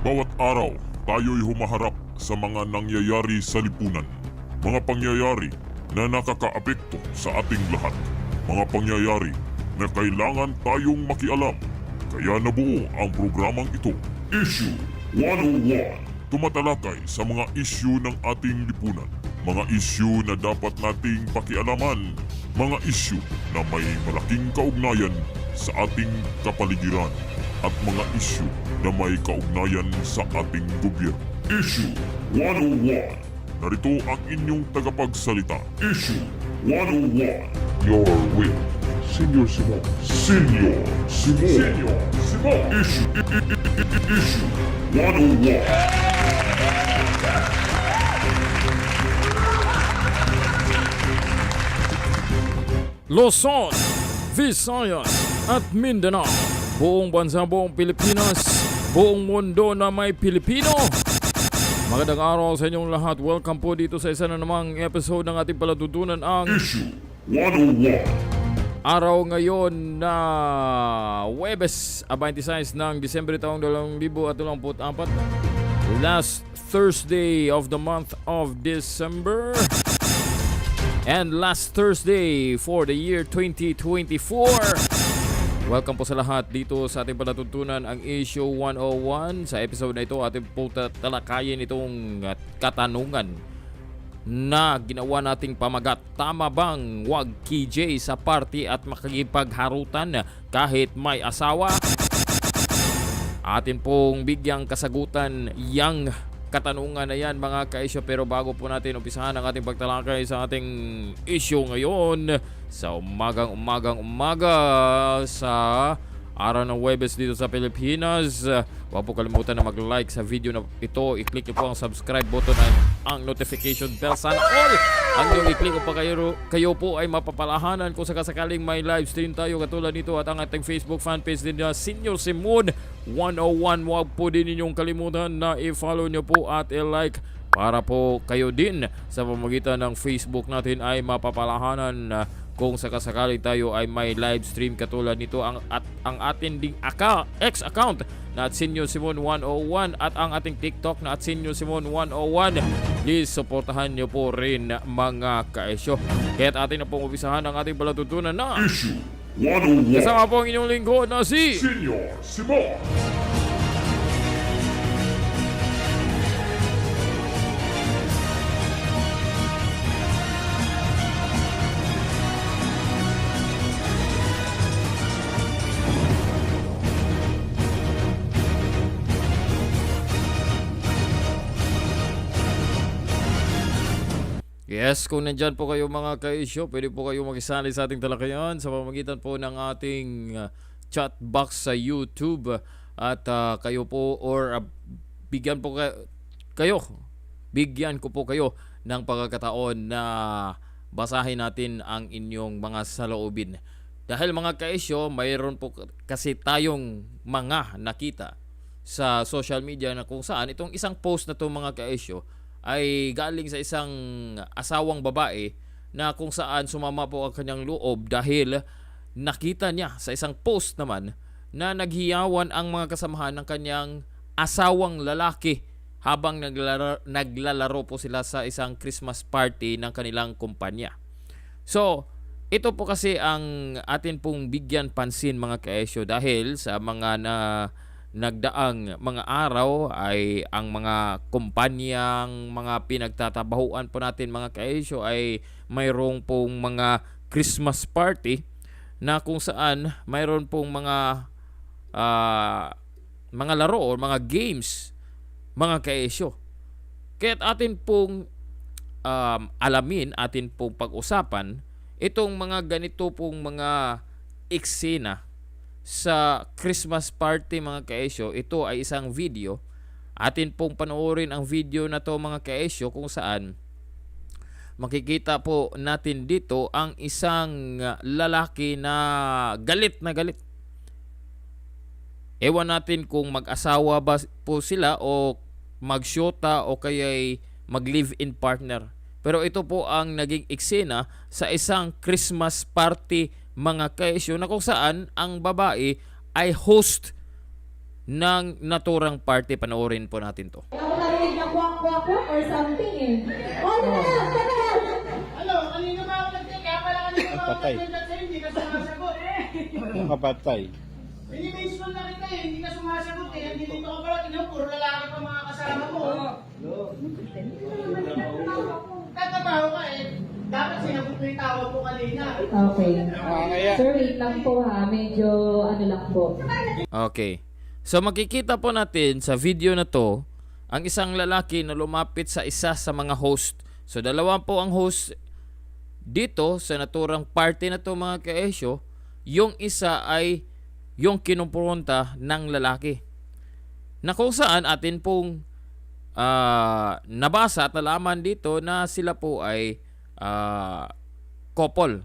Bawat araw, tayo'y humaharap sa mga nangyayari sa lipunan. Mga pangyayari na nakakaapekto sa ating lahat. Mga pangyayari na kailangan tayong makialam. Kaya nabuo ang programang ito. Issue 101. Tumatalakay sa mga issue ng ating lipunan. Mga issue na dapat nating pakialaman. Mga issue na may malaking kaugnayan sa ating kapaligiran at mga issue na may kaugnayan sa ating gobyerno. Issue 101. Narito ang inyong tagapagsalita. Issue 101. Your will. Senior Simon. Senior Simon. Senior Simon. Issue. Issue 101. Luzon, Visayas at Mindanao. Buong bansa buong Pilipinas, buong mundo na may Pilipino. Magandang araw sa inyong lahat. Welcome po dito sa isa na namang episode ng ating palatuntunan ang Issue 101. araw ngayon na Webes, 26 ng Disyembre taong 2024. Last Thursday of the month of December. And last Thursday for the year 2024. Welcome po sa lahat dito sa ating palatuntunan ang issue 101. Sa episode na ito ating po talakayin itong katanungan na ginawa nating pamagat. Tama bang wag KJ sa party at makikipagharutan kahit may asawa? Atin pong bigyang kasagutan yang katanungan na yan mga kaisyo pero bago po natin umpisahan ang ating pagtalakay sa ating issue ngayon sa umagang umagang umaga sa araw ng Webes dito sa Pilipinas. Huwag po kalimutan na mag-like sa video na ito. I-click niyo po ang subscribe button at ang notification bell. Sana all ang yung i-click po pa kayo, kayo po ay mapapalahanan kung sakasakaling may live stream tayo katulad nito at ang ating Facebook fanpage din na Senior Simon 101. Huwag po din ninyong kalimutan na i-follow niyo po at i-like para po kayo din sa pamagitan ng Facebook natin ay mapapalahanan na kung sakasakali tayo ay may live stream katulad nito ang at ang ating ding aka, X account na at Senior Simon 101 at ang ating TikTok na at Senior Simon 101 please supportahan niyo po rin mga kaesyo kaya't atin na pong umpisahan ang ating palatutunan na Issue 101. kasama po ang inyong lingkod na si Senior Simon. Yes, kung nandyan po kayo mga ka-issue, pwede po kayo makisali sa ating talakayan sa pamagitan po ng ating uh, chat box sa YouTube at uh, kayo po or uh, bigyan po kayo, kayo bigyan ko po kayo ng pagkakataon na basahin natin ang inyong mga saloobin. Dahil mga ka-issue, mayroon po kasi tayong mga nakita sa social media na kung saan itong isang post na to mga ka-issue ay galing sa isang asawang babae na kung saan sumama po ang kanyang loob dahil nakita niya sa isang post naman na naghiyawan ang mga kasamahan ng kanyang asawang lalaki habang naglalaro, naglalaro po sila sa isang Christmas party ng kanilang kumpanya. So, ito po kasi ang atin pong bigyan pansin mga kaesyo dahil sa mga na nagdaang mga araw ay ang mga kumpanyang mga pinagtatabahuan po natin mga kaesyo ay mayroong pong mga Christmas party na kung saan mayroon pong mga ah, mga laro o mga games mga kaesyo. Kaya't atin pong um, alamin, atin pong pag-usapan itong mga ganito pong mga eksena sa Christmas party mga kaesyo. Ito ay isang video. Atin pong panoorin ang video na to mga kaesyo kung saan makikita po natin dito ang isang lalaki na galit na galit. Ewan natin kung mag-asawa ba po sila o magsyota o kaya'y mag-live-in partner. Pero ito po ang naging eksena sa isang Christmas party mga kaisyo na kung saan ang babae ay host ng naturang party. Panoorin po natin to. Ako narinig na kwak kwak kwak or something eh. Oh, teka lang, teka lang. Ano, kanina ba ako nag-take? Kaya pala kanina ba ako hindi ka sumasagot. Yung kapatay. Call na kita eh, hindi ka sumasagot eh. Hindi dito ka pala, tingnan, puro lalaki pa mga kasama mo. Tatabaho ka eh. Dapat sinagot mo yung tawag ko kanina. Okay. Sir, wait lang po ha. Medyo ano lang po. Okay. So makikita po natin sa video na to ang isang lalaki na lumapit sa isa sa mga host. So dalawa po ang host dito sa naturang party na to mga kaesyo. Yung isa ay yung kinumpronta ng lalaki. Na kung saan atin pong ah, nabasa at nalaman dito na sila po ay ah, couple.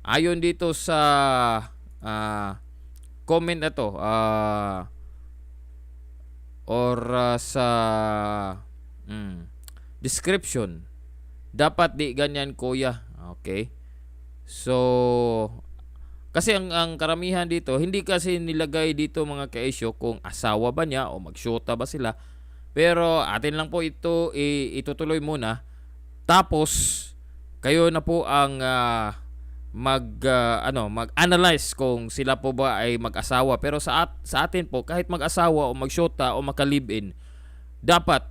Ayon dito sa ah, comment na to ah, or ah, sa mm, description. Dapat di ganyan kuya. Okay? So kasi ang, ang karamihan dito hindi kasi nilagay dito mga kaisyo kung asawa ba niya o magsyota ba sila. Pero atin lang po ito i- itutuloy muna. Tapos kayo na po ang ah, mag ah, ano mag-analyze kung sila po ba ay mag-asawa pero sa at, sa atin po kahit mag-asawa o magsyota o maka-live-in dapat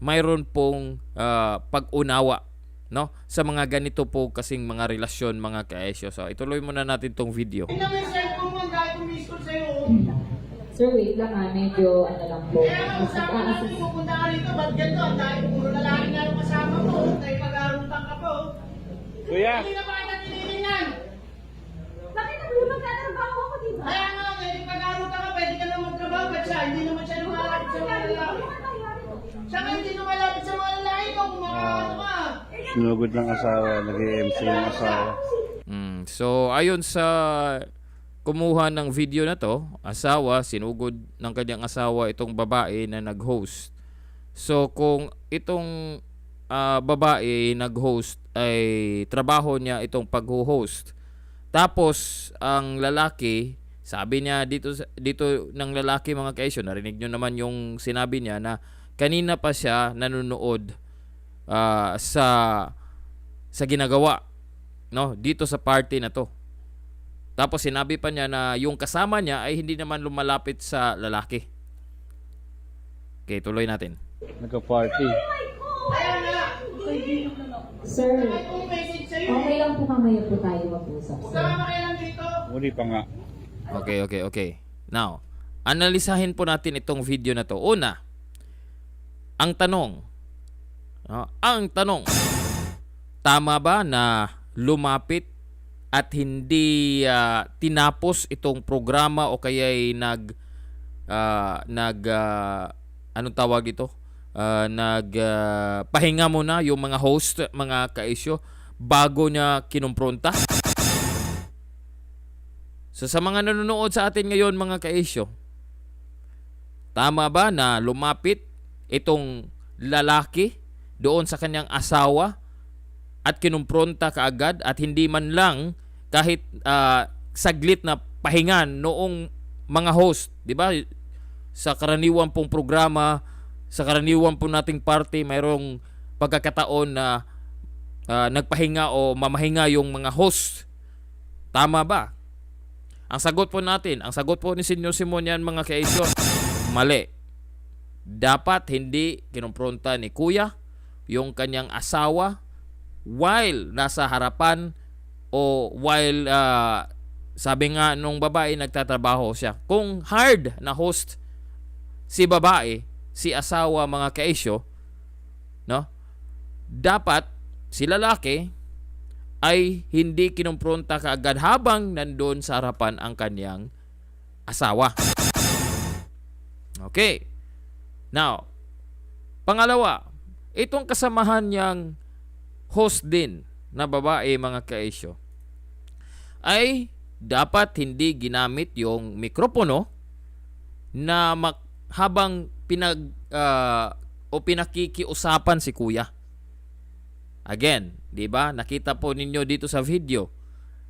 mayroon pong ah, pag-unawa no sa mga ganito po kasing mga relasyon mga kaesyo so ituloy muna natin tong video mo yung cellphone mo, ang dahil sa'yo. oh. Sir, wait lang ha. Medyo ano lang po. Kaya nga usapan natin, pupunta ka rito, ba't ganito? Ang dahil puro lalaki nga yung kasama mo. Tayo. Kuya, Hindi na ba kita tinitingnan? Bakit ka trabaho ako, di ba? Kaya nga, pag-arutan ka, pwede ka na magtrabaho. Ba't siya? Hindi naman siya lumalapit sa mga lalaki. Siya nga hindi lumalapit sa mga lalaki ko kung makakaano ka. sinugod ng asawa, nag-MC ng asawa. Mm, so ayon sa kumuha ng video na to, asawa sinugod ng kanyang asawa itong babae na nag-host. So kung itong ah, babae nag-host ay trabaho niya itong pag-host. Tapos ang lalaki, sabi niya dito dito ng lalaki mga kaisyo, narinig niyo naman yung sinabi niya na kanina pa siya nanonood ah, sa sa ginagawa no dito sa party na to. Tapos sinabi pa niya na yung kasama niya ay hindi naman lumalapit sa lalaki. Okay, tuloy natin. Nagka-party. Kaya Sir, okay lang po mamaya po tayo mag-usap, huwag sir. ka makialam dito. Muli pa nga. Okay, okay, okay. Now, analisahin po natin itong video na to. Una, ang tanong. no, ang tanong. Tama ba na lumapit at hindi ah, tinapos itong programa o kaya'y nag ah, nag ah, anong tawag dito? Ah, nag ah, pahinga muna yung mga host, mga kaisyo bago niya kinumpronta? So sa mga nanonood sa atin ngayon mga kaisyo, tama ba na lumapit itong lalaki doon sa kanyang asawa at kinumpronta kaagad at hindi man lang kahit ah, saglit na pahingan noong mga host, 'di ba? Sa karaniwan pong programa, sa karaniwan po nating party, mayroong pagkakataon na ah, nagpahinga o mamahinga yung mga host. Tama ba? Ang sagot po natin, ang sagot po ni Senyor Simon yan mga kaisyo, mali. Dapat hindi kinumpronta ni Kuya yung kanyang asawa while nasa harapan o while ah, sabi nga nung babae nagtatrabaho siya. Kung hard na host si babae, si asawa mga kaisyo, no? Dapat si lalaki ay hindi kinumpronta kaagad habang nandoon sa harapan ang kanyang asawa. Okay. Now, pangalawa, itong kasamahan niyang host din na babae mga kaisyo ay dapat hindi ginamit yung mikropono na mak- habang pinag ah, o pinakikiusapan si kuya. Again, 'di ba? Nakita po ninyo dito sa video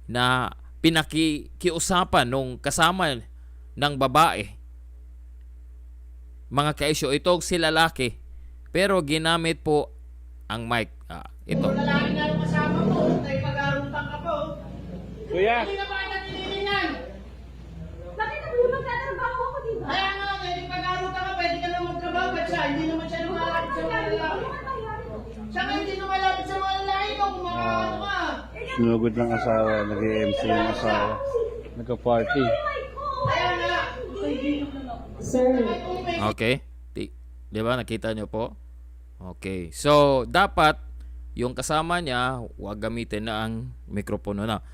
na pinakikiusapan nung kasama ng babae mga kaisyo, itong si lalaki. Pero ginamit po ang mic. Ah, ito. Kung lalaki nga yung kasama mo, tayo pag-arutan ka po. Kuya, Hindi na ba kita tinitingnan? Bakit ako magtatrabaho ako, di ba? Kaya nga, na. Ba't siya? Hindi naman siya lumalapit sa mga lalaki. Saka hindi lumalapit sa mga lalaki ko kung makakano ka. sinugod ng asawa, nag-MC yung asawa. Nagka-party. Kaya nga, Sir, may Okay? Di, di ba? Nakita nyo po? Okay. So, dapat yung kasama niya, huwag gamitin na ang mikropono na.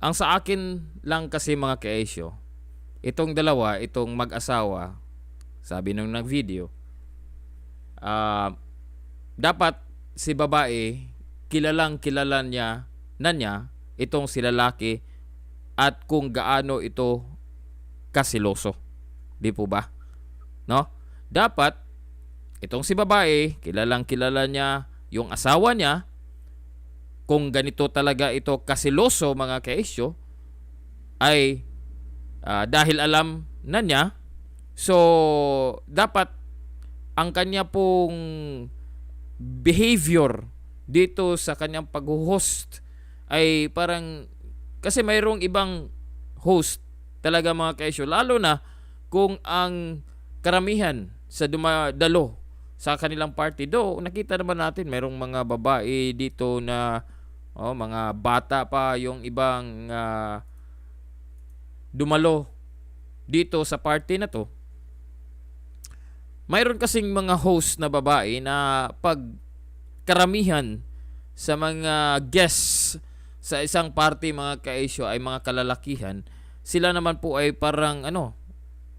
Ang sa akin lang kasi mga kaesyo, itong dalawa, itong mag-asawa, sabi nung nag-video, ah, dapat si babae, kilalang kilala niya, na niya, itong si lalaki, at kung gaano ito kasiloso. Di po ba? No? Dapat, itong si babae, kilalang kilala niya yung asawa niya, kung ganito talaga ito kasiloso mga kaisyo, ay ah, dahil alam na niya, so dapat ang kanya pong behavior dito sa kanyang pag-host ay parang kasi mayroong ibang host talaga mga kaisyo lalo na kung ang karamihan sa dumadalo sa kanilang party. Do nakita naman natin mayroong mga babae dito na oh, mga bata pa yung ibang ah, dumalo dito sa party na to mayroon kasing mga host na babae na pag karamihan sa mga guests sa isang party mga kaisyo ay mga kalalakihan sila naman po ay parang ano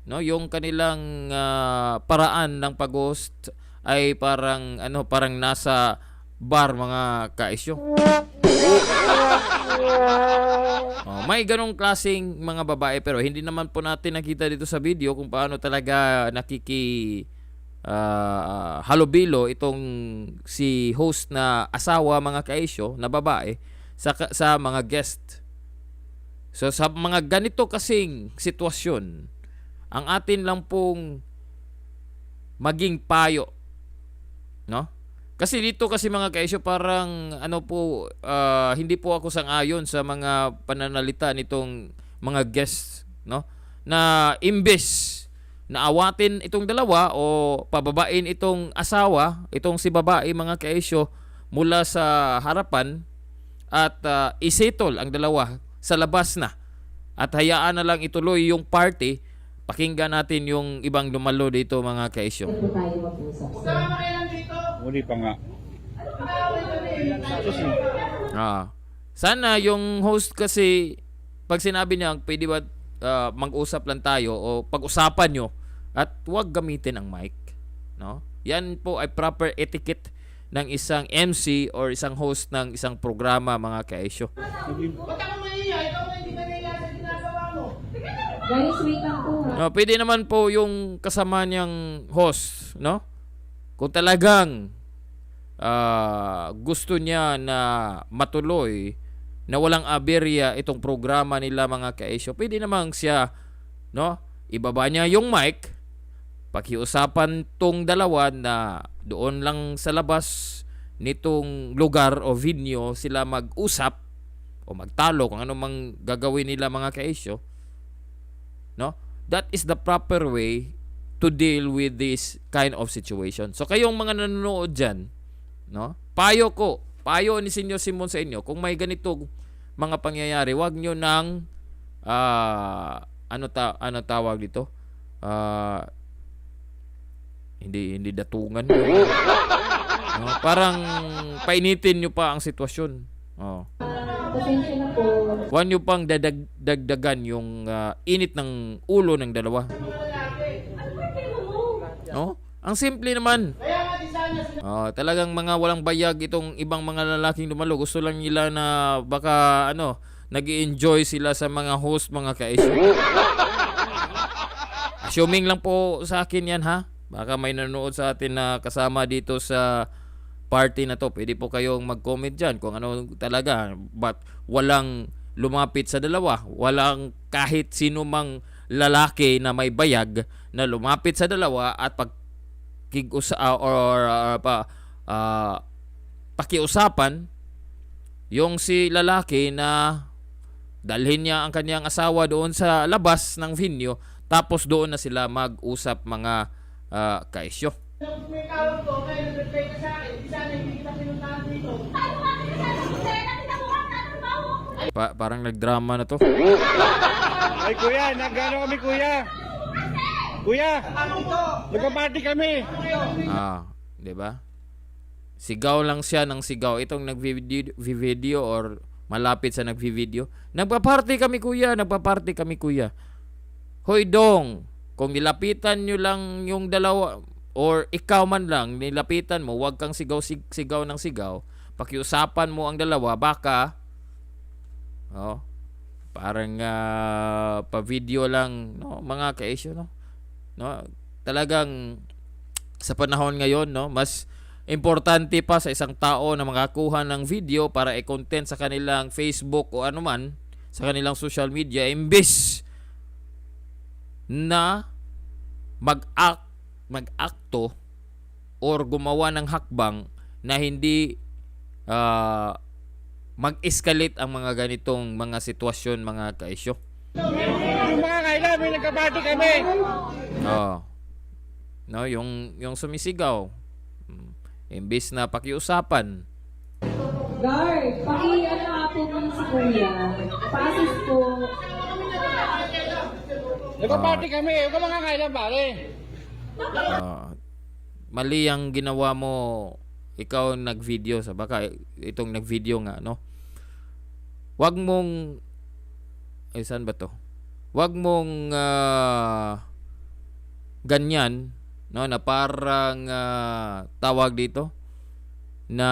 no yung kanilang ah, paraan ng pag-host ay parang ano parang nasa bar mga kaisyo Oh, may ganong klaseng mga babae pero hindi naman po natin nakita dito sa video kung paano talaga nakiki ah, halubilo itong si host na asawa mga kaisyo na babae sa sa mga guest. So sa mga ganito kasing sitwasyon, ang atin lang pong maging payo, no? Kasi dito kasi mga kaisyo parang ano po ah, hindi po ako sang-ayon sa mga pananalita nitong mga guests, no? Na imbes na awatin itong dalawa o pababain itong asawa, itong si babae mga kaisyo mula sa harapan at ah, isettle ang dalawa sa labas na at hayaan na lang ituloy yung party pakinggan natin yung ibang dumalo dito mga kaisyo po tayo mag-usap. Huwag ka makialam dito. Muli pa nga. Ah. Sana yung host kasi pag sinabi niya pwede ba ah, mag-usap lang tayo o pag-usapan nyo at huwag gamitin ang mic, no? Yan po ay proper etiquette ng isang MC or isang host ng isang programa mga kaisyo. Guys, wait lang po ha. No, pwede naman po yung kasama niyang host, no? Kung talagang ah, gusto niya na matuloy na walang aberya itong programa nila mga kaisyo, pwede namang siya, no? Ibaba niya yung mic, pakiusapan tong dalawa na doon lang sa labas nitong lugar o venue sila mag-usap o magtalo kung ano mang gagawin nila mga kaisyo. No? That is the proper way to deal with this kind of situation. So kayong mga nanonood diyan no? Payo ko payo ni Senyor Simon sa inyo kung may ganito mga pangyayari wag nyo nang ah, ano ta ano tawag dito? Ah, hindi hindi datungan no? parang painitin nyo pa ang sitwasyon oh. Huwag nyo pang dadag, dagdagan yung ah, init ng ulo ng dalawa. No? Ang simple naman. Oh, talagang mga walang bayag itong ibang mga lalaking dumalo. Gusto lang nila na baka ano, nag enjoy sila sa mga host, mga ka-issue. Assuming lang po sa akin yan ha. Baka may nanonood sa atin na kasama dito sa party na to. Pwede po kayong mag-comment dyan kung ano talaga. But walang lumapit sa dalawa. Walang kahit sino mang lalaki na may bayag na lumapit sa dalawa at pag kigusa or uh, pa ah, pakiusapan yung si lalaki na dalhin niya ang kanyang asawa doon sa labas ng venue tapos doon na sila mag-usap mga ah, kaisyo. Nung may tawag ko, kaya nag-reply ka sa akin, di sana hindi kita pinuntahan dito. Pa- parang nagdrama na to. Ay kuya, nagano kami kuya. Kuya, nagpa-party kami. Ah, 'di ba? Sigaw lang siya ng sigaw. Itong nagvi-video or malapit sa nagvi-video. Nagpa-party kami kuya, nagpa-party kami kuya. Hoy dong, kung nilapitan nyo lang yung dalawa or ikaw man lang nilapitan mo, wag kang sigaw sig- sigaw ng sigaw. Pakiusapan mo ang dalawa baka oh, parang ah, pa-video lang no mga ka-issue no. No, talagang sa panahon ngayon, no, mas importante pa sa isang tao na makakuha ng video para i-content sa kanilang Facebook o anuman sa kanilang social media imbes na mag-act mag-akto or gumawa ng hakbang na hindi ah, mag-escalate ang mga ganitong mga sitwasyon mga kaisyo. Yung mga kailan, may nagpa-party kami. Oo. No, yung yung sumisigaw. Mm. Imbis na pakiusapan. Guard, paki ano nga po si Kuya. Pa-assist po. Nagpa-party kami. Huwag ka mga kailan pare. ah, mali ang ginawa mo. Ikaw ang nag-video sa baka itong nag-video nga, no? Wag mong eh saan ba to? Wag mong ah, ganyan, no, na parang ah, tawag dito na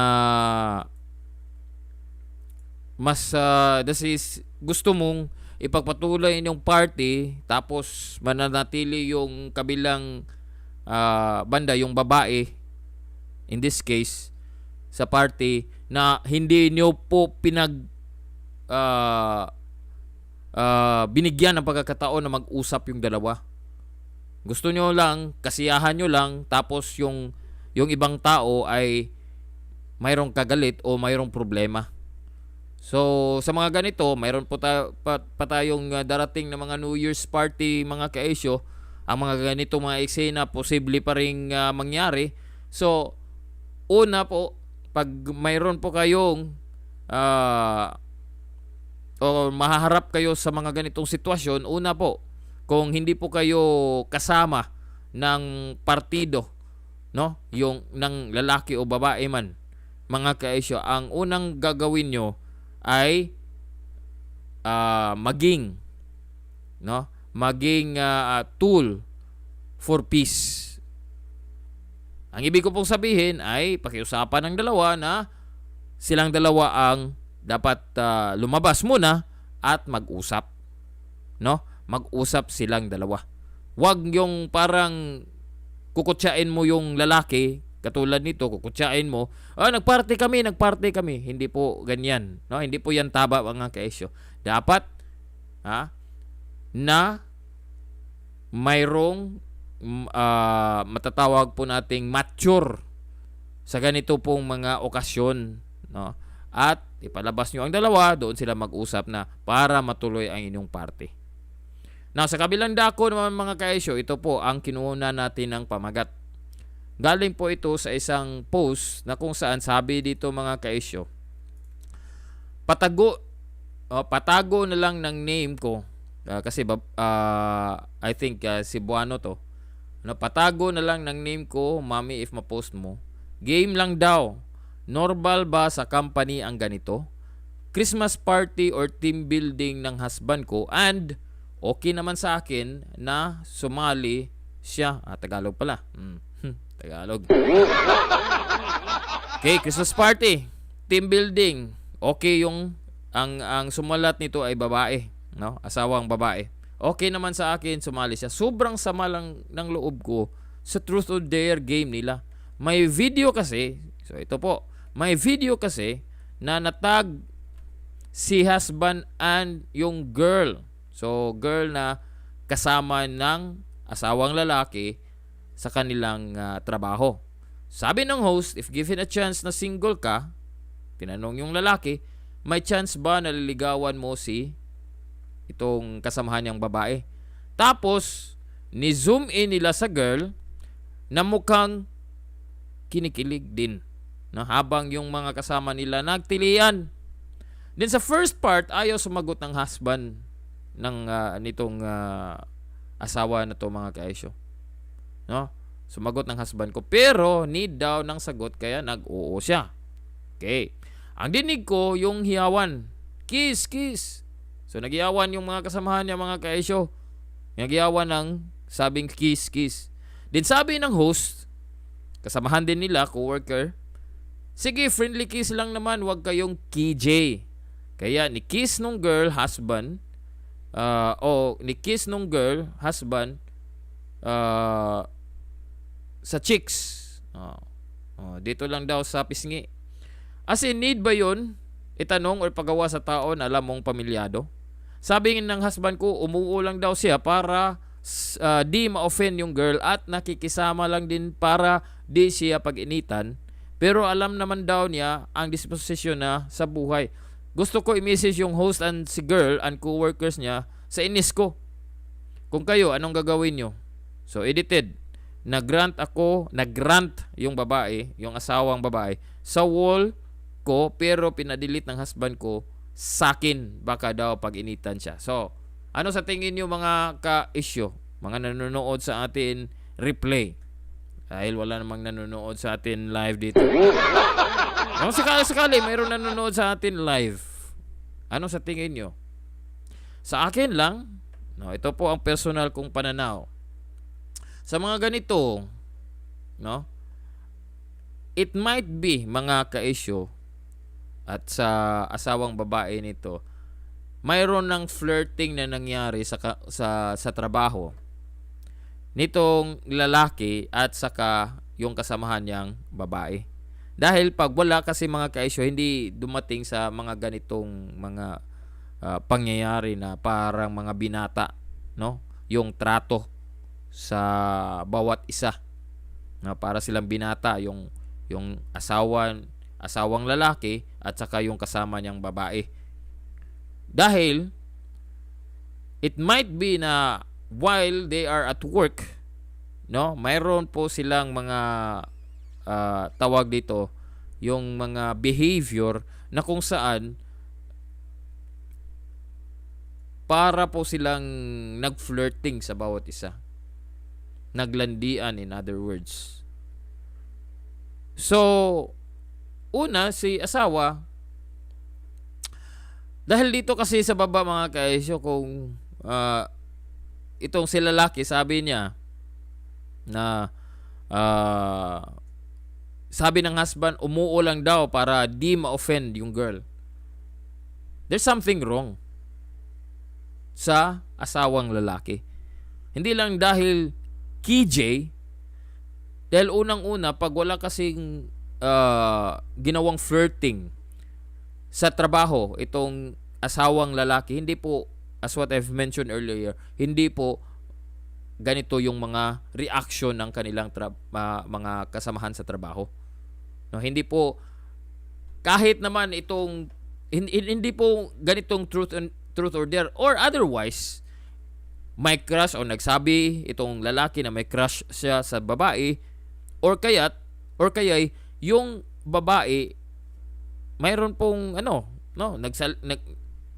mas uh, this is gusto mong ipagpatuloy yung party tapos mananatili yung kabilang ah, banda yung babae in this case sa party na hindi nyo po pinag ah, ah, binigyan ng pagkakataon na mag-usap yung dalawa. Gusto nyo lang, kasiyahan nyo lang, tapos yung, yung ibang tao ay mayroong kagalit o mayroong problema. So, sa mga ganito, mayroon po ta- pa, pa tayong uh, darating na mga New Year's party, mga kaesyo. Ang mga ganito mga eksena, posible pa rin uh, mangyari. So, una po, pag mayroon po kayong ah, o mahaharap kayo sa mga ganitong sitwasyon, una po, kung hindi po kayo kasama ng partido, no? Yung ng lalaki o babae man, mga kaisyo, ang unang gagawin nyo ay ah, maging no? Maging ah, tool for peace. Ang ibig ko pong sabihin ay pakiusapan ng dalawa na silang dalawa ang dapat ah, lumabas muna at mag-usap. No? Mag-usap silang dalawa. Huwag yung parang kukutsain mo yung lalaki katulad nito, kukutsain mo, ah, nagparty kami, nagparty kami. Hindi po ganyan. No? Hindi po yan taba mga kaisyo. Dapat ha, na mayroong ah, matatawag po nating mature sa ganito pong mga okasyon. No? At ipalabas nyo ang dalawa, doon sila mag-usap na para matuloy ang inyong party. Now, sa kabilang dako naman mga kaisyo, ito po ang kinuuna natin ng pamagat. Galing po ito sa isang post na kung saan sabi dito mga kaisyo, patago, oh, patago na lang ng name ko, Ah, kasi ah, I think ah, si Buano to, na patago na lang ng name ko, mami if ma-post mo. Game lang daw. Normal ba sa company ang ganito? Christmas party or team building ng husband ko and okay naman sa akin na sumali siya. Ah, Tagalog pala. Hmm. Tagalog. Okay, Christmas party, team building. Okay yung ang ang sumalat nito ay babae, no? Asawang babae. Okay naman sa akin sumali siya. Sobrang sama lang ng loob ko sa Truth or Dare game nila. May video kasi, so ito po, may video kasi na natag si husband and yung girl. So, girl na kasama ng asawang lalaki sa kanilang ah, trabaho. Sabi ng host, if given a chance na single ka, tinanong yung lalaki, may chance ba na liligawan mo si itong kasamahan niyang babae? Tapos, ni-zoom in nila sa girl na mukhang kinikilig din na habang yung mga kasama nila nagtilian. Then sa first part, ayaw sumagot ng husband ng ah, nitong ah, asawa na to mga kaisyo. No? Sumagot ng husband ko. Pero need daw ng sagot kaya nag-oo siya. Okay. Ang dinig ko yung hiyawan. Kiss, kiss. So nagyawan yung mga kasamahan niya mga kaisyo. Nagyawan ng sabing kiss, kiss. Din sabi ng host, kasamahan din nila, coworker, sige, friendly kiss lang naman, wag kayong KJ. Kaya ni kiss nung girl, husband, ah, o ni kiss nung girl, husband, ah, sa chicks. Oh. Oh, dito lang daw sa pisngi. As in, need ba yun? Itanong or pagawa sa tao na alam mong pamilyado? Sabi ng husband ko, umuo lang daw siya para ah, di ma-offend yung girl at nakikisama lang din para di siya pag-initan. Pero alam naman daw niya ang disposisyon na sa buhay. Gusto ko i-message yung host and si girl and co-workers niya sa inis ko. Kung kayo, anong gagawin nyo? So, edited. Nag-grant ako, nag-grant yung babae, yung asawang babae, sa wall ko, pero pinadelete ng husband ko sa akin. Baka daw pag-initan siya. So, ano sa tingin nyo mga ka-issue? Mga nanonood sa atin, replay. Dahil wala namang nanonood sa atin live dito. Kung sakali-sakali, mayroon nanonood sa atin live. Ano sa tingin nyo? Sa akin lang, no, ito po ang personal kong pananaw. Sa mga ganito, no, it might be mga ka-issue at sa asawang babae nito, mayroon ng flirting na nangyari sa sa sa trabaho nitong lalaki at saka yung kasamahan niyang babae. Dahil pag wala kasi mga ka-issue, hindi dumating sa mga ganitong mga ah, pangyayari na parang mga binata, no? Yung trato sa bawat isa. Na para silang binata yung yung asawan, asawang lalaki at saka yung kasama niyang babae. Dahil it might be na while they are at work, no, mayroon po silang mga ah, tawag dito, yung mga behavior na kung saan para po silang nag-flirting sa bawat isa. Naglandian in other words. So, una si asawa dahil dito kasi sa baba mga kaisyo kung ah, itong si lalaki sabi niya na ah, sabi ng husband umuo lang daw para di ma-offend yung girl. There's something wrong sa asawang lalaki. Hindi lang dahil KJ, dahil unang-una, pag wala kasing ah, ginawang flirting sa trabaho, itong asawang lalaki, hindi po, as what I've mentioned earlier, hindi po ganito yung mga reaction ng kanilang tra- ma- mga kasamahan sa trabaho. No, hindi po kahit naman itong hin- hin- hindi po ganitong truth and truth or dare or otherwise may crush o nagsabi itong lalaki na may crush siya sa babae or kaya or kaya yung babae mayroon pong ano no nagsal nag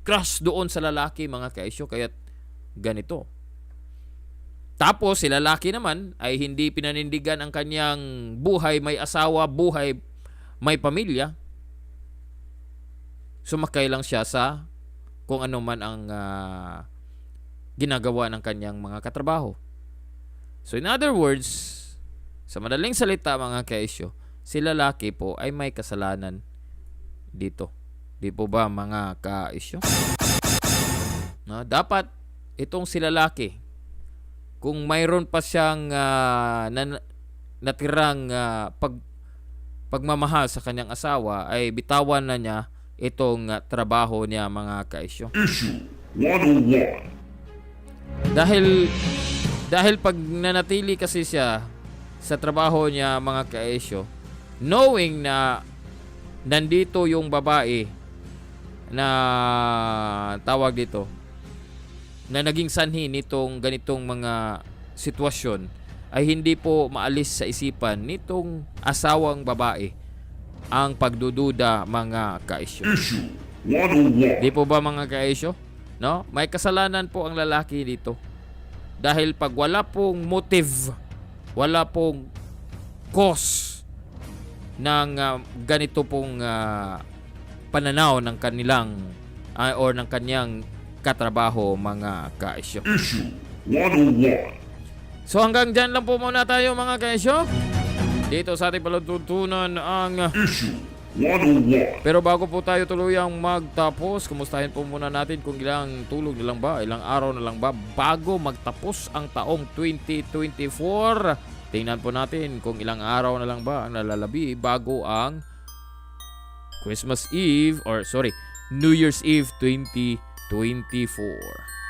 crush doon sa lalaki mga kaisyo kaya ganito. Tapos si lalaki naman ay hindi pinanindigan ang kanyang buhay may asawa buhay may pamilya. Sumakay lang siya sa kung ano man ang ah, ginagawa ng kanyang mga katrabaho. So in other words, sa madaling salita mga kaisyo, si lalaki po ay may kasalanan dito. Di po ba mga kaisyo? No, dapat itong si lalaki kung mayroon pa siyang ah, nan- natirang ah, pag pagmamahal sa kanyang asawa ay bitawan na niya itong ah, trabaho niya mga kaisyo. Issue 101. Dahil Dahil pag nanatili kasi siya sa trabaho niya mga kaesyo, knowing na nandito yung babae na tawag dito na naging sanhi nitong ganitong mga sitwasyon ay hindi po maalis sa isipan nitong asawang babae ang pagdududa mga kaisyo. Issue 101. Di po ba mga kaisyo? No? May kasalanan po ang lalaki dito. Dahil pag wala pong motive, wala pong cause ng ah, ganito pong ah, pananaw ng kanilang ah, or ng kanyang katrabaho mga kaisyo. Issue 101. So hanggang dyan lang po muna tayo mga kaisyo. Dito sa ating palatuntunan ang Issue 101. Pero bago po tayo tuluyang magtapos, kumustahin po muna natin kung ilang tulog na lang ba, ilang araw na lang ba bago magtapos ang taong 2024. Tingnan po natin kung ilang araw na lang ba ang nalalabi bago ang Christmas Eve or sorry, New Year's Eve 2024.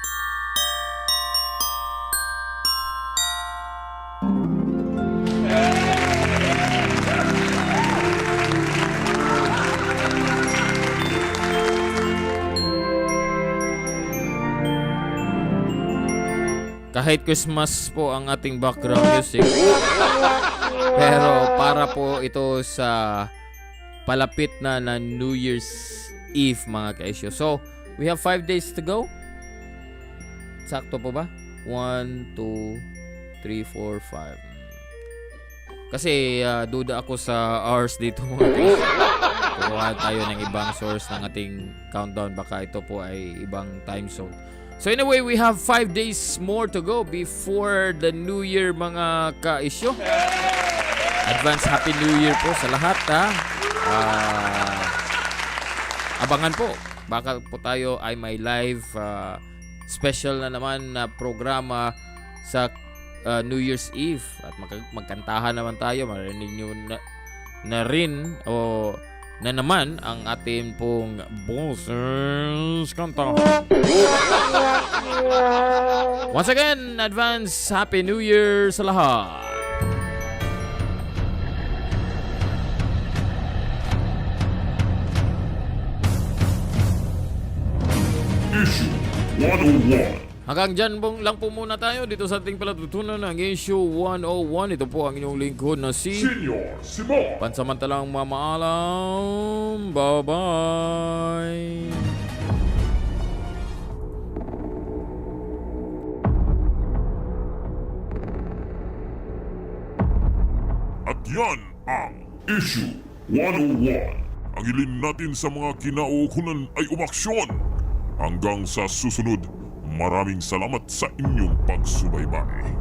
Kahit Christmas po ang ating background music. Pero para po ito sa palapit na na New Year's Eve mga kaisyo. So, we have 5 days to go. Sakto po ba? 1, 2, 3, 4, 5. Kasi ah, duda ako sa hours dito mga kaisyo. Kukuha tayo ng ibang source ng ating countdown. Baka ito po ay ibang time zone. So anyway, we have 5 days more to go before the New Year mga ka-isyo. Advance Happy New Year po sa lahat ha. Ah, abangan po. Baka po tayo ay may live ah, special na naman na programa sa ah, New Year's Eve. At mag- magkantahan naman tayo. Marinig nyo na, na rin o na naman ang ating pong boses kanta. Once again, advance Happy New Year sa lahat. Issue 101. Hanggang dyan pong lang po muna tayo dito sa ating palatutunan ng issue 101. Ito po ang inyong lingkod na si Senior Simon. Pansamantalang mamaalam. Bye-bye. At yan ang Issue 101. Ang hilin natin sa mga kinaukunan ay umaksyon. Hanggang sa susunod, maraming salamat sa inyong pagsubaybay.